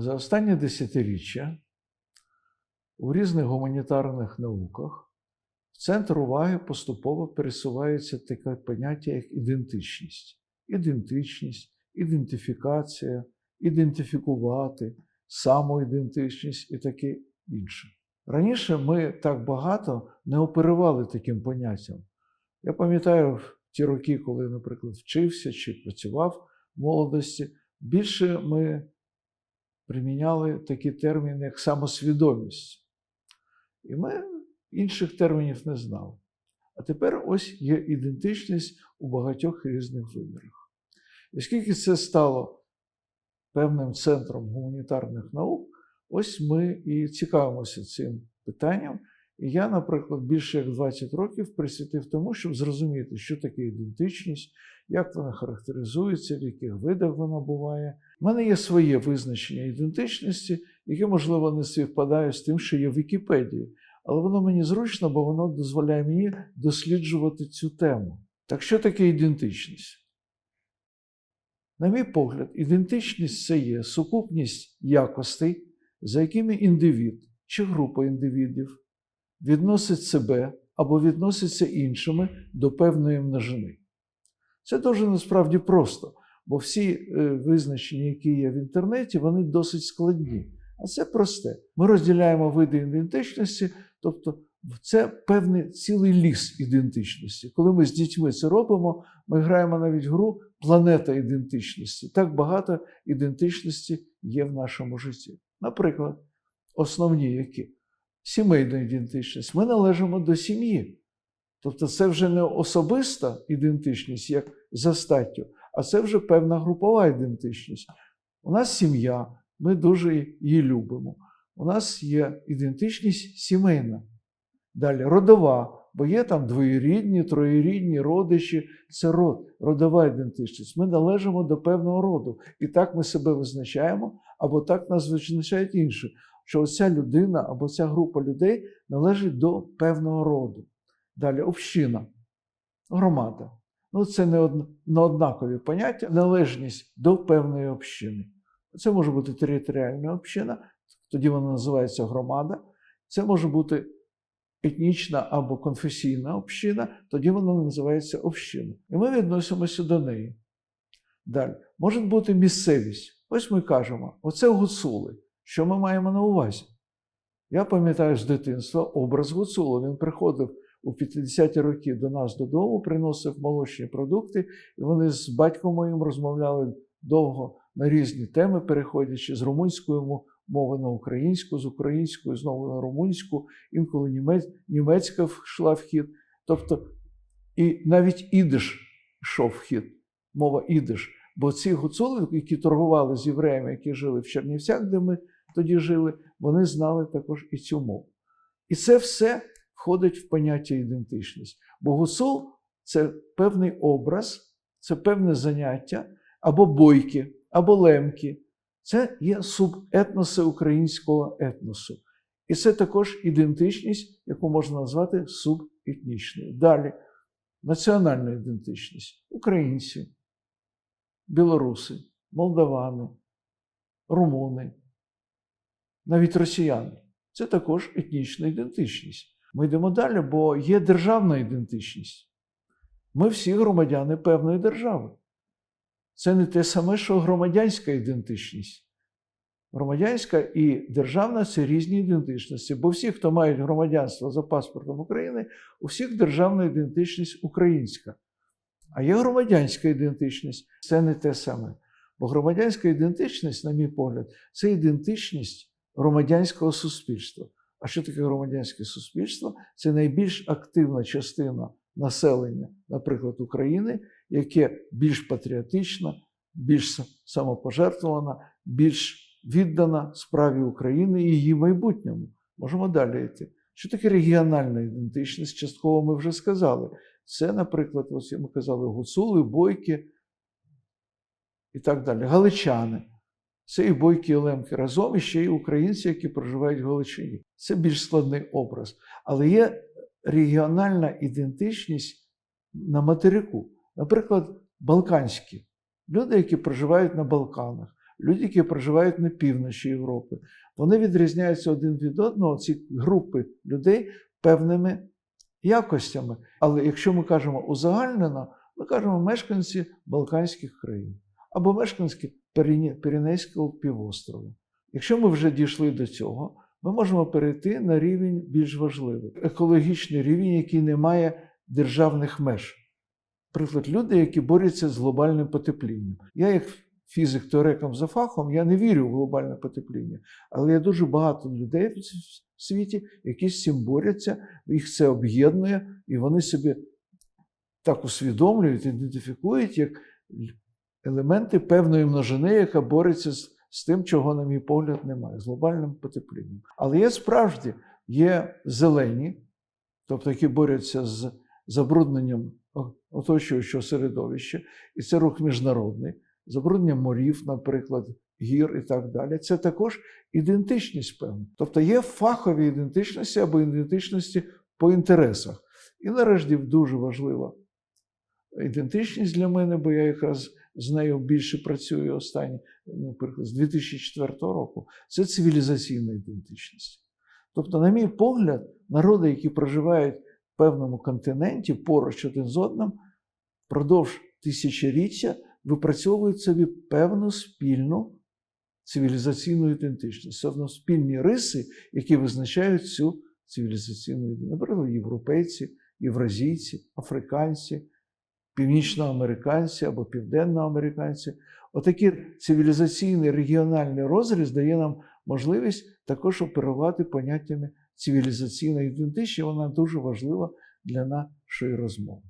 За останні десятиріччя у різних гуманітарних науках в центр уваги поступово пересувається таке поняття, як ідентичність. Ідентичність, ідентифікація, ідентифікувати, самоідентичність і таке інше. Раніше ми так багато не оперували таким поняттям. Я пам'ятаю ті роки, коли, наприклад, вчився чи працював в молодості, більше ми приміняли такі терміни, як самосвідомість. І ми інших термінів не знали. А тепер ось є ідентичність у багатьох різних вимірах. Оскільки це стало певним центром гуманітарних наук, ось ми і цікавимося цим питанням. Я, наприклад, більше як 20 років присвятив тому, щоб зрозуміти, що таке ідентичність, як вона характеризується, в яких видах вона буває. У мене є своє визначення ідентичності, яке, можливо, не співпадає з тим, що є в Вікіпедії. Але воно мені зручно, бо воно дозволяє мені досліджувати цю тему. Так що таке ідентичність? На мій погляд, ідентичність це є сукупність якостей, за якими індивід чи група індивідів відносить себе або відноситься іншими до певної множини. Це дуже насправді просто, бо всі е, визначення, які є в інтернеті, вони досить складні. А це просте. Ми розділяємо види ідентичності, тобто це певний цілий ліс ідентичності. Коли ми з дітьми це робимо, ми граємо навіть гру Планета ідентичності. Так багато ідентичності є в нашому житті. Наприклад, основні які сімейна ідентичність. Ми належимо до сім'ї. Тобто, це вже не особиста ідентичність, як за статтю, а це вже певна групова ідентичність. У нас сім'я, ми дуже її любимо. У нас є ідентичність сімейна. Далі родова, бо є там двоєрідні, троєрідні родичі. Це род, родова ідентичність. Ми належимо до певного роду. І так ми себе визначаємо, або так нас визначають інші, що оця людина або ця група людей належить до певного роду. Далі община, громада. Ну, це не однакові поняття, належність до певної общини. Це може бути територіальна община, тоді вона називається громада. Це може бути етнічна або конфесійна община, тоді вона називається община. І ми відносимося до неї. Далі, може бути місцевість. Ось ми кажемо: оце гуцули. Що ми маємо на увазі? Я пам'ятаю з дитинства образ гуцула. Він приходив у 50-ті роки до нас додому, приносив молочні продукти, і вони з батьком моїм розмовляли довго на різні теми, переходячи з румунської мо- мови на українську, з української знову на румунську, інколи німець, німецька йшла в хід. Тобто, і навіть ідиш йшов в хід, мова ідиш. Бо ці гуцули, які торгували з євреями, які жили в Чернівцях, де ми тоді жили, вони знали також і цю мову. І це все входить в поняття ідентичність. Бо гуцул це певний образ, це певне заняття, або бойки, або лемки. Це є субетноси українського етносу. І це також ідентичність, яку можна назвати субетнічною. Далі національна ідентичність українці, білоруси, молдавани, румуни, навіть росіяни. Це також етнічна ідентичність. Ми йдемо далі, бо є державна ідентичність. Ми всі громадяни певної держави. Це не те саме, що громадянська ідентичність. Громадянська і державна це різні ідентичності. Бо всі, хто мають громадянство за паспортом України, у всіх державна ідентичність українська. А є громадянська ідентичність це не те саме. Бо громадянська ідентичність, на мій погляд, це ідентичність громадянського суспільства. А що таке громадянське суспільство? Це найбільш активна частина населення, наприклад, України, яке більш патріотична, більш самопожертвована, більш віддана справі України і її майбутньому. Можемо далі йти. Що таке регіональна ідентичність? Частково ми вже сказали. Це, наприклад, ось ми казали гуцули, бойки і так далі. Галичани. Це і бойки і разом, і ще й українці, які проживають в Галичині. Це більш складний образ. Але є регіональна ідентичність на материку. Наприклад, балканські, люди, які проживають на Балканах, люди, які проживають на півночі Європи, вони відрізняються один від одного, ці групи людей певними якостями. Але якщо ми кажемо узагальнено, ми кажемо мешканці Балканських країн або мешканці Піренейського півострову. Якщо ми вже дійшли до цього, ми можемо перейти на рівень більш важливий екологічний рівень, який не має державних меж. Наприклад, люди, які борються з глобальним потеплінням. Я, як фізик-теоретиком за фахом, я не вірю в глобальне потепління, але є дуже багато людей в світі, які з цим борються, їх це об'єднує, і вони собі так усвідомлюють, ідентифікують як елементи певної множини, яка бореться з, з тим, чого, на мій погляд, немає, з глобальним потеплінням. Але є справді є зелені, тобто які борються з забрудненням оточуючого середовища, і це рух міжнародний, забруднення морів, наприклад, гір і так далі. Це також ідентичність певна. Тобто є фахові ідентичності або ідентичності по інтересах. І нарешті дуже важлива ідентичність для мене, бо я якраз з нею більше працюю останні, наприклад, з 2004 року. Це цивілізаційна ідентичність. Тобто, на мій погляд, народи, які проживають в певному континенті поруч один з одним, впродовж тисячоліття випрацьовують собі певну спільну цивілізаційну ідентичність, певно спільні риси, які визначають цю цивілізаційну ідентичність. Наприклад, європейці, євразійці, африканці, північноамериканці або південноамериканці. Отакий цивілізаційний регіональний розріз дає нам можливість також оперувати поняттями цивілізаційної ідентичності. Вона дуже важлива для нашої розмови.